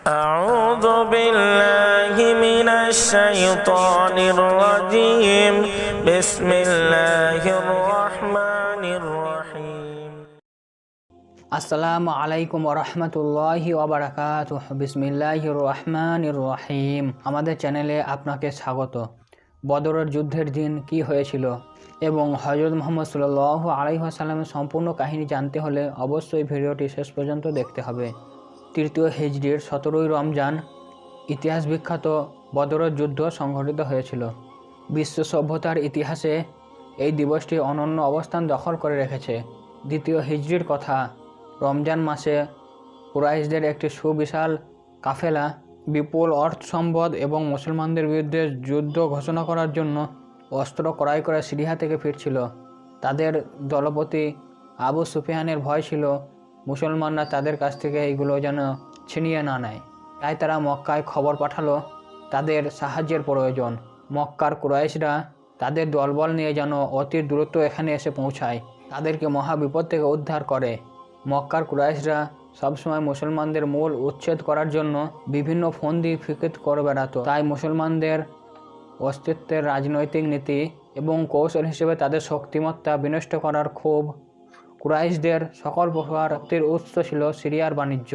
أعوذ بالله من الشيطان الرجيم بسم الله الرحمن الرحيم আসসালামু আলাইকুম রহমতুল্লাহি ওবরাকাত বিসমিল্লাহ রহমান রহিম আমাদের চ্যানেলে আপনাকে স্বাগত বদরের যুদ্ধের দিন কি হয়েছিল এবং হজরত মোহাম্মদ সাল্লাহ আলাইসাল্লামের সম্পূর্ণ কাহিনী জানতে হলে অবশ্যই ভিডিওটি শেষ পর্যন্ত দেখতে হবে তৃতীয় হিজড়ির সতেরোই রমজান ইতিহাস বিখ্যাত বদরের যুদ্ধ সংঘটিত হয়েছিল। বিশ্ব সভ্যতার ইতিহাসে এই দিবসটি অনন্য অবস্থান দখল করে রেখেছে। দ্বিতীয় হিজড়ির কথা, রমজান মাসে কুরাইশদের একটি সুবিশাল কাফেলা, বিপুল অর্থ সম্পদ এবং মুসলমানদের বিরুদ্ধে যুদ্ধ ঘোষণা করার জন্য অস্ত্র ক্রয় করে সিরিয়া থেকে ফিরছিল। তাদের দলপতি আবু সুফিয়ানের ভয় ছিল মুসলমানরা তাদের কাছ থেকে এইগুলো যেন ছিনিয়ে না নেয়। তাই তারা মক্কায় খবর পাঠালো তাদের সাহায্যের প্রয়োজন। মক্কার কুরাইশরা তাদের দলবল নিয়ে যেন অতি দ্রুত এখানে এসে পৌঁছায়। তাদেরকে মহা বিপদ থেকে উদ্ধার করে। মক্কার কুরাইশরা সবসময় মুসলমানদের মূল উচ্ছেদ করার জন্য বিভিন্ন ফন্দি ফিকিত করে বেড়াতো। তাই মুসলমানদের অস্তিত্বের রাজনৈতিক নীতি এবং কৌশল হিসেবে তাদের শক্তিমত্তা বিনষ্ট করার ক্ষোভ কুরাইশদের সকল প্রকার শক্তির উৎস ছিল সিরিয়ার বাণিজ্য।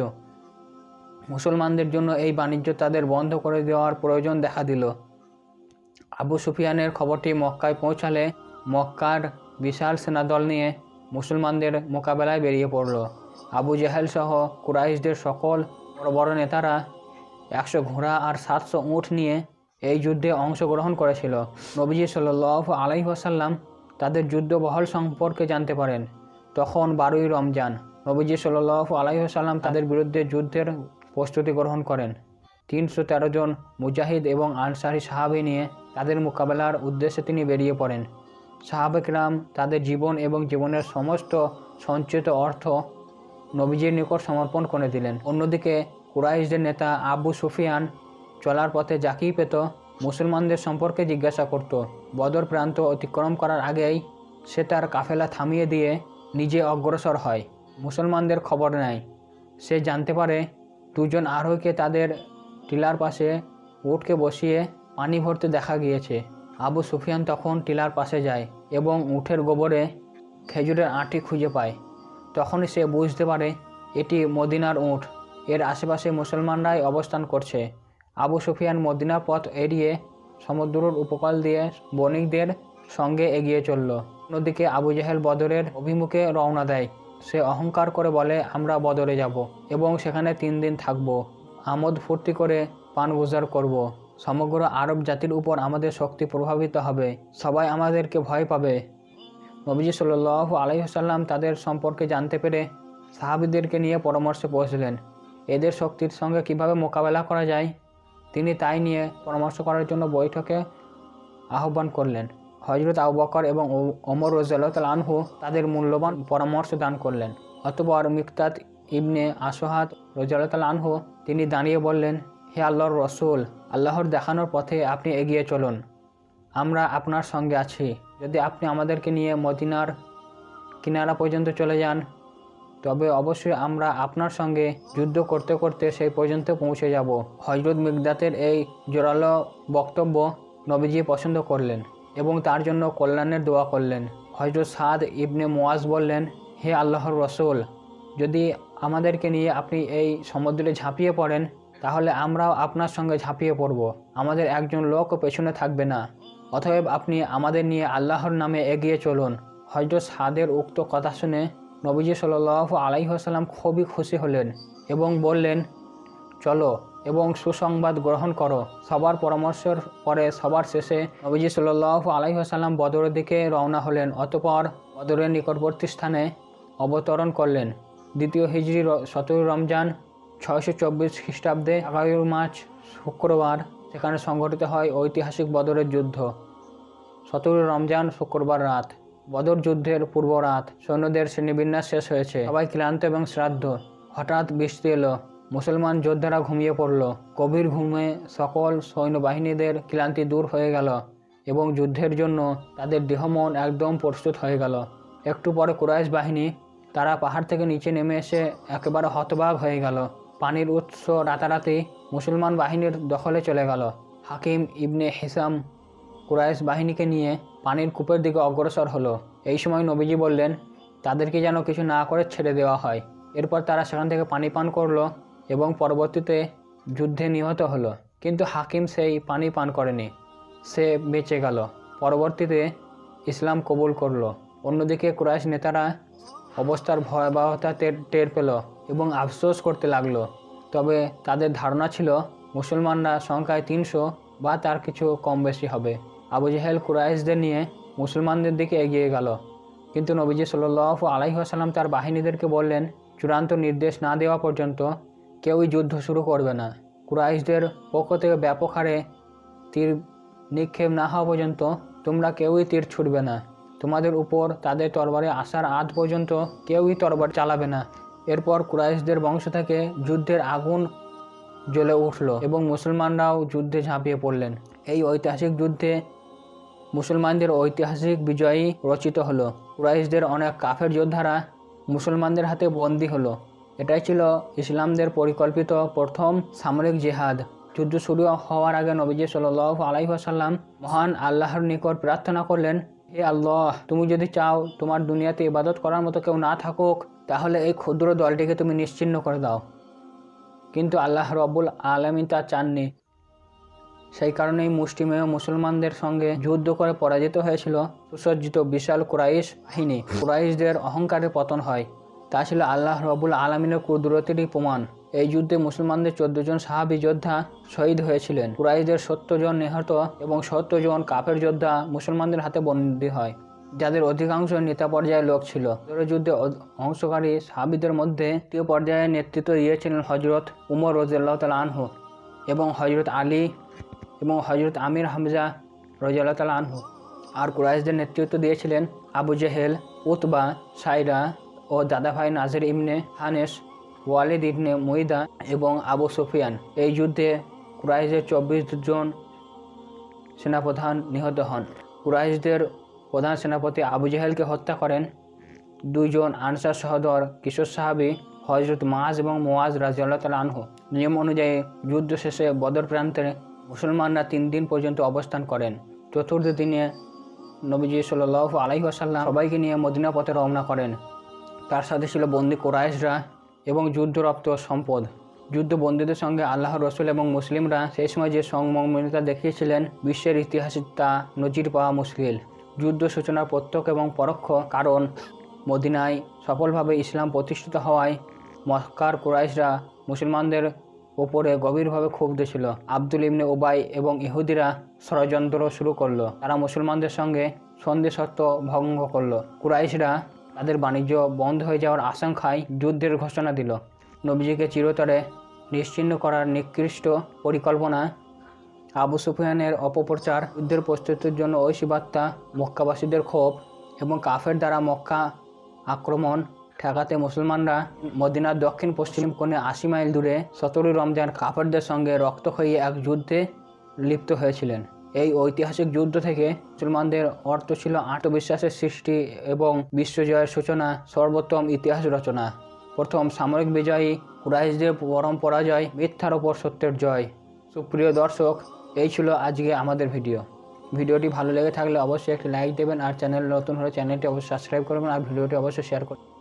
মুসলমানদের জন্য এই বাণিজ্য তাদের বন্ধ করে দেওয়ার প্রয়োজন দেখা দিল। আবু সুফিয়ানের খবরটি মক্কায় পৌঁছালে মক্কার বিশাল সেনাদল নিয়ে মুসলমানদের মোকাবেলায় বেরিয়ে পড়ল। আবু জাহেল সহ কুরাইশদের সকল বড় বড় নেতারা একশো ঘোড়া আর সাতশো উঁট নিয়ে এই যুদ্ধে অংশগ্রহণ করেছিল। নবীজি সাল আলাইসাল্লাম তাদের যুদ্ধবহল সম্পর্কে জানতে পারেন। তখন বারোই রমজান নবীজি সাল আলাইসাল্লাম তাদের বিরুদ্ধে যুদ্ধের প্রস্তুতি গ্রহণ করেন। তিনশো তেরো জন মুজাহিদ এবং আনসারি সাহাবি নিয়ে তাদের মোকাবেলার উদ্দেশ্যে তিনি বেরিয়ে পড়েন। সাহাবেকরাম তাদের জীবন এবং জীবনের সমস্ত সঞ্চিত অর্থ নবীজির নিকট সমর্পণ করে দিলেন। অন্যদিকে কুরাইশদের নেতা আবু সুফিয়ান চলার পথে যাকেই পেত, মুসলমানদের সম্পর্কে জিজ্ঞাসা করত। বদর প্রান্ত অতিক্রম করার আগেই সে তার কাফেলা থামিয়ে দিয়ে নিজে অগ্রসর হয়। মুসলমানদের খবর নেয়। সে জানতে পারে দুজন আরোহীকে তাদের টিলার পাশে উটকে বসিয়ে পানি ভরতে দেখা গিয়েছে। আবু সুফিয়ান তখন টিলার পাশে যায় এবং উঠের গোবরে খেজুরের আঁটি খুঁজে পায়। তখনই সে বুঝতে পারে এটি মদিনার উঁট। এর আশেপাশে মুসলমানরাই অবস্থান করছে। আবু সুফিয়ান মদিনার পথ এড়িয়ে সমুদ্রর উপকূল দিয়ে বণিকদের সঙ্গে এগিয়ে চলল। অন্যদিকে আবু জাহেল বদরের অভিমুখে রওনা দেয়। সে অহংকার করে বলে, আমরা বদরে যাব এবং সেখানে তিন দিন থাকব। আমোদ ফুর্তি করে পান গুজার করব। সমগ্র আরব জাতির উপর আমাদের শক্তি প্রভাবিত হবে। সবাই আমাদেরকে ভয় পাবে। নবীজি সাল আলাইসাল্লাম তাদের সম্পর্কে জানতে পেরে সাহাবিদেরকে নিয়ে পরামর্শে পৌঁছলেন। এদের শক্তির সঙ্গে কীভাবে মোকাবেলা করা যায়? তিনি তাই নিয়ে পরামর্শ করার জন্য বৈঠকে আহ্বান করলেন। হজরত আবু বকর এবং ওমর রোজাল আনহু তাদের মূল্যবান পরামর্শ দান করলেন। অতপর মিকতাত ইবনে আসহাত রোজাল আনহু তিনি দাঁড়িয়ে বললেন, হে আল্লাহর রসুল, আল্লাহর দেখানোর পথে আপনি এগিয়ে চলুন। আমরা আপনার সঙ্গে আছি। যদি আপনি আমাদেরকে নিয়ে মদিনার কিনারা পর্যন্ত চলে যান, তবে অবশ্যই আমরা আপনার সঙ্গে যুদ্ধ করতে করতে সেই পর্যন্ত পৌঁছে যাব। হজরত মিগদাতের এই জোরালো বক্তব্য নবীজি পছন্দ করলেন। এবং তার জন্য কল্যাণের দোয়া করলেন। হজরত সাদ ইবনে মোয়াজ বললেন, হে আল্লাহর রসুল, যদি আমাদেরকে নিয়ে আপনি এই সমুদ্রে ঝাঁপিয়ে পড়েন, তাহলে আমরাও আপনার সঙ্গে ঝাঁপিয়ে পড়ব। আমাদের একজন লোকও পেছনে থাকবে না। অতএব আপনি আমাদের নিয়ে আল্লাহর নামে এগিয়ে চলুন। হজরত সাদের উক্ত কথা শুনে নবীজি সাল আলাইসাল্লাম খুবই খুশি হলেন এবং বললেন, চলো এবং সুসংবাদ গ্রহণ করো। সবার পরামর্শের পরে সবার শেষে নবীজি সাল আলাইসাল্লাম বদরের দিকে রওনা হলেন, অতপর বদরের নিকটবর্তী স্থানে অবতরণ করলেন। দ্বিতীয় হিজড়ি সতেরো রমজান ছয়শো চব্বিশ খ্রিস্টাব্দে এগারোই মার্চ শুক্রবার, সেখানে সংঘটিত হয় ঐতিহাসিক বদরের যুদ্ধ। সতেরো রমজান শুক্রবার রাত, বদর যুদ্ধের পূর্ব রাত, সৈন্যদের শ্রেণীবিন্যাস শেষ হয়েছে। সবাই ক্লান্ত এবং শ্রাদ্ধ। হঠাৎ বৃষ্টি এলো। মুসলমান যোদ্ধারা ঘুমিয়ে পড়ল। গভীর ঘুমে সকল সৈন্যবাহিনীদের ক্লান্তি দূর হয়ে গেল এবং যুদ্ধের জন্য তাদের দেহমন একদম প্রস্তুত হয়ে গেল। একটু পরে কুরাইশ বাহিনী তারা পাহাড় থেকে নিচে নেমে এসে একেবারে হতবাক হয়ে গেল। পানির উৎস রাতারাতি মুসলমান বাহিনীর দখলে চলে গেল। হাকিম ইবনে হিসাম কুরাইশ বাহিনীকে নিয়ে পানির কূপের দিকে অগ্রসর হলো। এই সময় নবীজি বললেন, তাদেরকে যেন কিছু না করে ছেড়ে দেওয়া হয়। এরপর তারা সেখান থেকে পানি পান করল। এবং পরবর্তীতে যুদ্ধে নিহত হলো। কিন্তু হাকিম সেই পানি পান করেনি। সে বেঁচে গেল। পরবর্তীতে ইসলাম কবুল করল। অন্যদিকে কুরাইশ নেতারা অবস্থার ভয়াবহতা টের পেল এবং আফসোস করতে লাগল। তবে তাদের ধারণা ছিল, মুসলমানরা সংখ্যায় তিনশো বা তার কিছু কম বেশি হবে। আবু জাহেল কুরাইশদের নিয়ে মুসলমানদের দিকে এগিয়ে গেল। কিন্তু নবীজি সাল্লাহ আলাইসাল্লাম তার বাহিনীদেরকে বললেন, চূড়ান্ত নির্দেশ না দেওয়া পর্যন্ত কেউই যুদ্ধ শুরু করবে না। কুরাইশদের পক্ষ থেকে ব্যাপক হারে তীর নিক্ষেপ না হওয়া পর্যন্ত তোমরা কেউই তীর ছুটবে না। তোমাদের উপর তাদের তরবারে আসার আধ পর্যন্ত কেউই তরবার চালাবে না। এরপর কুরাইশদের বংশ থেকে যুদ্ধের আগুন জ্বলে উঠল এবং মুসলমানরাও যুদ্ধে ঝাঁপিয়ে পড়লেন। এই ঐতিহাসিক যুদ্ধে মুসলমানদের ঐতিহাসিক বিজয়ী রচিত হলো। কুরাইশদের অনেক কাফের যোদ্ধারা মুসলমানদের হাতে বন্দী হলো। এটাই ছিল ইসলামদের পরিকল্পিত প্রথম সামরিক জেহাদ। যুদ্ধ শুরু হওয়ার আগে নবীজি সাল আলাইসাল্লাম মহান আল্লাহর নিকট প্রার্থনা করলেন, হে আল্লাহ, তুমি যদি চাও তোমার দুনিয়াতে ইবাদত করার মতো কেউ না থাকুক, তাহলে এই ক্ষুদ্র দলটিকে তুমি নিশ্চিন্ন করে দাও। কিন্তু আল্লাহ রব্বুল আলমিন তা চাননি। সেই কারণেই মুষ্টিমেয় মুসলমানদের সঙ্গে যুদ্ধ করে পরাজিত হয়েছিল সুসজ্জিত বিশাল কুরাইশ বাহিনী। কুরাইশদের অহংকারে পতন হয়। তা ছিল আল্লাহ রবুল আলমিনের কুদরতেরই প্রমাণ। এই যুদ্ধে মুসলমানদের চোদ্দ জন সাহাবি যোদ্ধা শহীদ হয়েছিলেন। কুরাইশদের সত্তর জন নিহত এবং সত্তর জন কাফের যোদ্ধা মুসলমানদের হাতে বন্দী হয়, যাদের অধিকাংশ নেতা পর্যায়ের লোক ছিল। যুদ্ধে অংশকারী সাহাবিদের মধ্যে তৃতীয় পর্যায়ে নেতৃত্ব দিয়েছিলেন হজরত উমর রজিয়াল্লাহ তালা আনহু এবং হজরত আলী এবং হজরত আমির হামজা রজিয়াল্লাহ তালা আনহু। আর কুরাইশদের নেতৃত্ব দিয়েছিলেন আবু জেহেল, উতবা, সাইরা ও দাদাভাই নাজির ইমনে হানেস ওয়ালিদ ইবনে মুইদা এবং আবু সুফিয়ান। এই যুদ্ধে কুরাইশের চব্বিশ জন সেনাপ্রধান নিহত হন। কুরাইশদের প্রধান সেনাপতি আবু জাহেলকে হত্যা করেন। দুইজন আনসার সহদর কিশোর সাহাবি হজরত মাজ এবং মোয়াজ রাজিয়াল্লাহ তালা আনহু। নিয়ম অনুযায়ী যুদ্ধ শেষে বদর প্রান্তে মুসলমানরা তিন দিন পর্যন্ত অবস্থান করেন। চতুর্থ দিনে নবীজি সাল আলাইহি আসাল্লাম সবাইকে নিয়ে মদিনা পথে রওনা করেন। তার সাথে ছিল বন্দি কোরাইশরা এবং যুদ্ধরপ্ত সম্পদ। যুদ্ধবন্দীদের সঙ্গে আল্লাহ রসুল এবং মুসলিমরা সেই সময় যে সংমমিতা দেখিয়েছিলেন, বিশ্বের ইতিহাসে তা নজির পাওয়া মুশকিল। যুদ্ধ সূচনার প্রত্যক্ষ এবং পরোক্ষ কারণ, মদিনায় সফলভাবে ইসলাম প্রতিষ্ঠিত হওয়ায় মক্কার কুরাইশরা মুসলমানদের ওপরে গভীরভাবে ক্ষুব্ধ ছিল আব্দুল ইবনে উবাই এবং ইহুদিরা ষড়যন্ত্র শুরু করল। তারা মুসলমানদের সঙ্গে সন্ধি সত্ত্ব ভঙ্গ করল। কুরাইশরা তাদের বাণিজ্য বন্ধ হয়ে যাওয়ার আশঙ্কায় যুদ্ধের ঘোষণা দিল। নবীজিকে চিরতরে নিশ্চিহ্ন করার নিকৃষ্ট পরিকল্পনা আবু সুফিয়ানের অপপ্রচার, যুদ্ধের প্রস্তুতির জন্য ঐশী বার্তা মক্কাবাসীদের ক্ষোভ এবং কাফের দ্বারা মক্কা আক্রমণ ঠেকাতে মুসলমানরা মদিনার দক্ষিণ পশ্চিম কোণে আশি মাইল দূরে সতেরোই রমজান কাফেরদের সঙ্গে রক্তক্ষয়ী এক যুদ্ধে লিপ্ত হয়েছিলেন। এই ঐতিহাসিক যুদ্ধ থেকে মুসলমানদের অর্থ ছিল আত্মবিশ্বাসের সৃষ্টি এবং বিশ্বজয়ের সূচনা, সর্বোত্তম ইতিহাস রচনা। প্রথম সামরিক বিজয়ী কুরাইশদের পরম পরাজয়, মিথ্যার ওপর সত্যের জয়। সুপ্রিয় দর্শক, এই ছিল আজকে আমাদের ভিডিও। ভিডিওটি ভালো লেগে থাকলে অবশ্যই একটি লাইক দেবেন আর চ্যানেল নতুন হলে চ্যানেলটি অবশ্যই সাবস্ক্রাইব করবেন আর ভিডিওটি অবশ্যই শেয়ার করবেন।